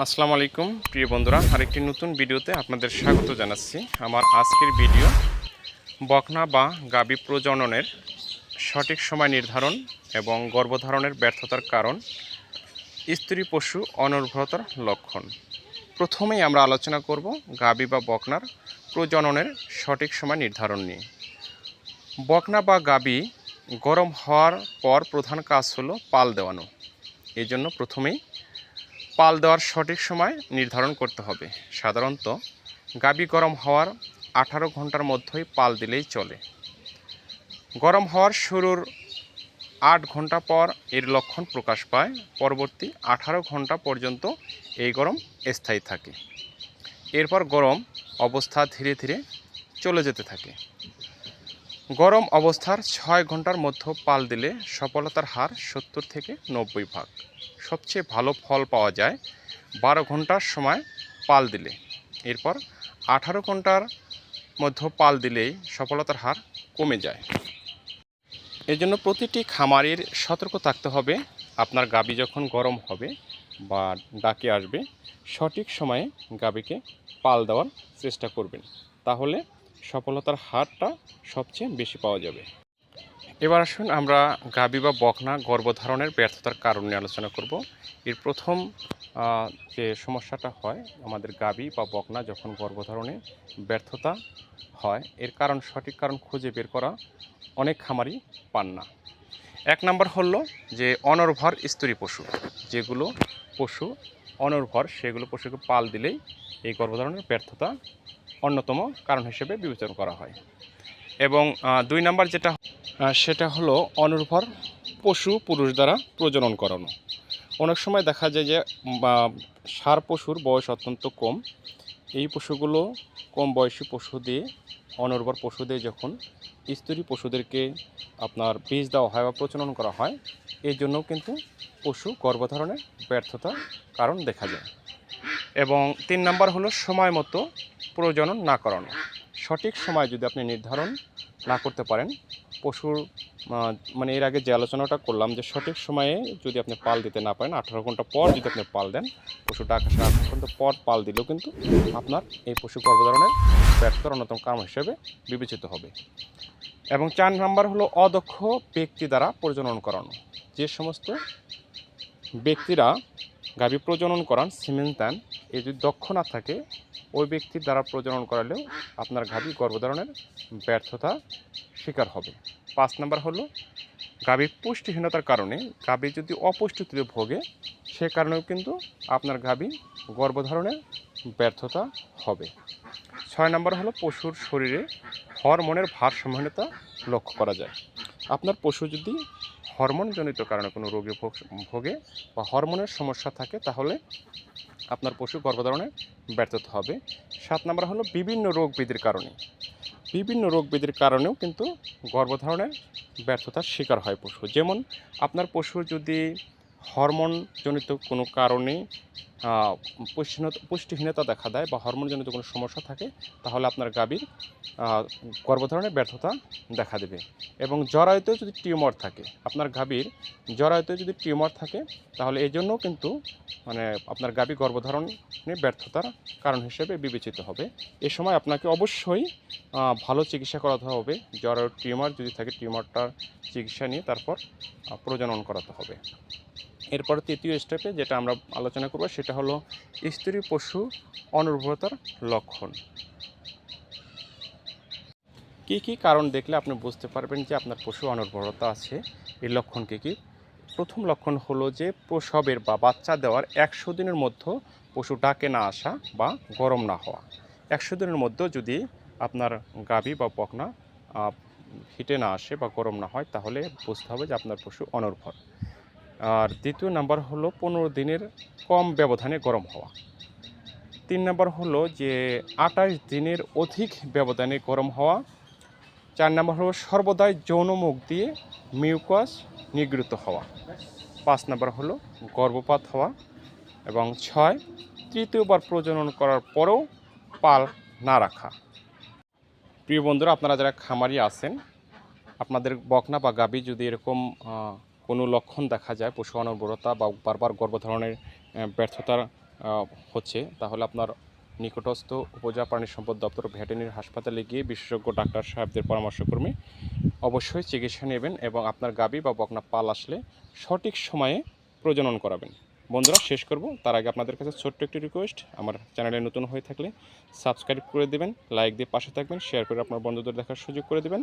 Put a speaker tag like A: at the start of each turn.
A: আসসালামু আলাইকুম, প্রিয় বন্ধুরা। আরেকটি নতুন ভিডিওতে আপনাদের স্বাগত জানাচ্ছি। আমার আজকের ভিডিও বকনা বা গাবি প্রজননের সঠিক সময় নির্ধারণ এবং গর্ভধারণের ব্যর্থতার কারণ, স্ত্রী পশু অনির্ভরতার লক্ষণ। প্রথমেই আমরা আলোচনা করব গাবি বা বকনার প্রজননের সঠিক সময় নির্ধারণ নিয়ে। বকনা বা গাবি গরম হওয়ার পর প্রধান কাজ হলো পাল দেওয়ানো। এই জন্য প্রথমেই পাল দেওয়ার সঠিক সময় নির্ধারণ করতে হবে। সাধারণত গাবি গরম হওয়ার আঠারো ঘণ্টার মধ্যেই পাল দিলেই চলে। গরম হওয়ার শুরুর আট ঘণ্টা পর এর লক্ষণ প্রকাশ পায়। পরবর্তী আঠারো ঘণ্টা পর্যন্ত এই গরম স্থায়ী থাকে। এরপর গরম অবস্থা ধীরে ধীরে চলে যেতে থাকে। গরম অবস্থার ছয় ঘণ্টার মধ্যে পাল দিলে সফলতার হার সত্তর থেকে নব্বই ভাগ। সবচেয়ে ভালো ফল পাওয়া যায় বারো ঘণ্টার সময় পাল দিলে। এরপর আঠারো ঘণ্টার মধ্যে পাল দিলেই সফলতার হার কমে যায়। এজন্য প্রতিটি খামারির সতর্ক থাকতে হবে। আপনার গাবি যখন গরম হবে বা ডাকে আসবে, সঠিক সময়ে গাবিকে পাল দেওয়ার চেষ্টা করবেন। তাহলে সফলতার হারটা সবচেয়ে বেশি পাওয়া যাবে। এবার আসুন আমরা গাবি বা বকনা গর্ভধারণের ব্যর্থতার কারণ নিয়ে আলোচনা করব। এর প্রথম যে সমস্যাটা হয় আমাদের গাবি বা বকনা যখন গর্ভধারণে ব্যর্থতা হয়, এর কারণ, সঠিক কারণ খুঁজে বের করা অনেক খামারি পান না। এক নম্বর হলো যে অনর্ভর স্ত্রী পশু, যেগুলো পশু অনর্ভর, সেগুলো পশুকে পাল দিলেই এই গর্ভধারণের ব্যর্থতা অন্যতম কারণ হিসেবে বিবেচনা করা হয়। এবং দুই নাম্বার যেটা সেটা হলো অনুর্ভর পশু পুরুষ দ্বারা প্রজনন করানো অনেক সময় দেখা যায় যে সার পশুর বয়স অত্যন্ত কম। এই পশুগুলো কম বয়সী পশু দিয়ে অনুর্বর পশু দিয়ে যখন স্ত্রী পশুদেরকে আপনার বীজ দেওয়া হয় বা প্রজনন করা হয়, এই জন্যও কিন্তু পশু গর্ভধারণের ব্যর্থতা কারণ দেখা যায়। এবং তিন নাম্বার হলো সময় মতো প্রজনন না করানো। সঠিক সময় যদি আপনি নির্ধারণ না করতে পারেন, পশুর মানে এর আগে যে আলোচনাটা করলাম যে সঠিক সময়ে যদি আপনি পাল দিতে না পারেন, আঠারো ঘণ্টা পর যদি আপনি পাল দেন পশু ডাক আসার আঠারো ঘণ্টা পর পাল দিলেও কিন্তু আপনার এই পশু গর্ভধারণের ব্যর্থতার অন্যতম কারণ হিসেবে বিবেচিত হবে। এবং চার নাম্বার হলো অদক্ষ ব্যক্তি দ্বারা প্রজনন করানো। যে সমস্ত ব্যক্তিরা গাভী প্রজনন করান, সিমেন্ট দেন। এ যদি দক্ষ না থাকে, ওই ব্যক্তির দ্বারা প্রজনন করালেও আপনার গাভী গর্ভধারণের ব্যর্থতা শিকার হবে। পাঁচ নাম্বার হলো, গাভীর পুষ্টিহীনতার কারণে গাভী যদি অপুষ্টিতে ভোগে, সে কারণেও কিন্তু আপনার গাভী গর্ভধারণের ব্যর্থতা হবে। ছয় নম্বর হলো, পশুর শরীরে হরমোনের ভারসাম্যহীনতা লক্ষ্য করা যায়। আপনার পশু যদি হরমোনজনিত কারণে কোনো রোগে ভোগ- বা হরমোনের সমস্যা থাকে, তাহলে আপনার পশু গর্ভধারণে ব্যর্থতা হবে। সাত নম্বর হলো বিভিন্ন রোগ বিধির কারণে। বিভিন্ন রোগ বিধির কারণেও কিন্তু গর্ভধারণে ব্যর্থতার শিকার হয় পশু। যেমন আপনার পশু যদি হরমোনজনিত কোনো কারণে পুষ্টিহীনতা পুষ্টিহীনতা দেখা দেয় বা হরমোনজনিত কোনো সমস্যা থাকে তাহলে আপনার গাভীর আহ, গর্ভধারণের ব্যর্থতা দেখা দেবে। এবং জরায়ুতেও যদি টিউমার থাকে আপনার গাভীর জরায়ুতে যদি টিউমার থাকে তাহলে এই জন্যও কিন্তু মানে আপনার গাভী গর্ভধারণে ব্যর্থতার কারণ হিসেবে বিবেচিত হবে। এ সময় আপনাকে অবশ্যই ভালো চিকিৎসা করাতে হবে। জরায়ু টিউমার যদি থাকে টিউমারটার চিকিৎসা নিয়ে তারপর প্রজনন করাতে হবে। এরপর তৃতীয় স্টেপে যেটা আমরা আলোচনা করব সেটা হলো স্ত্রী পশু অনুর্বরতার লক্ষণ। কী কী কারণ দেখলে আপনি বুঝতে পারবেন যে আপনার পশু অনুর্বরতা আছে? এই লক্ষণ কী কী? প্রথম লক্ষণ হলো যে প্রসবের বা বাচ্চা দেওয়ার একশো দিনের মধ্যে পশু ডাকে না আসা বা গরম না হওয়া। একশো দিনের মধ্যে যদি আপনার গাভী বা আহ, হিটে না আসে বা গরম না হয় তাহলে বুঝতে হবে যে আপনার পশু অনর্ভর আর দ্বিতীয় নাম্বার হলো পনেরো দিনের কম ব্যবধানে গরম হওয়া। তিন নাম্বার হলো যে আঠাশ দিনের অধিক ব্যবধানে গরম হওয়া। চার নাম্বার হলো সর্বদাই যৌন মুখ দিয়ে মিউকাস নিগৃহীত হওয়া। পাঁচ নাম্বার হলো গর্ভপাত হওয়া এবং ছয়, তৃতীয়বার প্রজনন করার পরেও পাল না রাখা। প্রিয় বন্ধুরা, আপনারা যারা খামারি আছেন, আপনাদের বকনা বা গাবি যদি এরকম কোনো লক্ষণ দেখা যায়, পশু অনর্বরতা বা বারবার গর্ভধারণের ব্যর্থতা হচ্ছে, তাহলে আপনার নিকটস্থ উপজেলা প্রাণী সম্পদ দপ্তর ভেটেরিনারি হাসপাতালে গিয়ে বিশেষজ্ঞ, ডাক্তার সাহেবদের পরামর্শক্রমে অবশ্যই চিকিৎসা নেবেন এবং আপনার গাবি বা বকনা পাল আসলে সঠিক সময়ে প্রজনন করাবেন। বন্ধুরা, শেষ করব। তার আগে আপনাদের কাছে ছোট্ট একটি রিকোয়েস্ট আমার চ্যানেলে নতুন হয়ে থাকলে সাবস্ক্রাইব করে দেবেন লাইক দিয়ে পাশে থাকবেন শেয়ার করে আপনার বন্ধুদের দেখার সুযোগ করে দেবেন।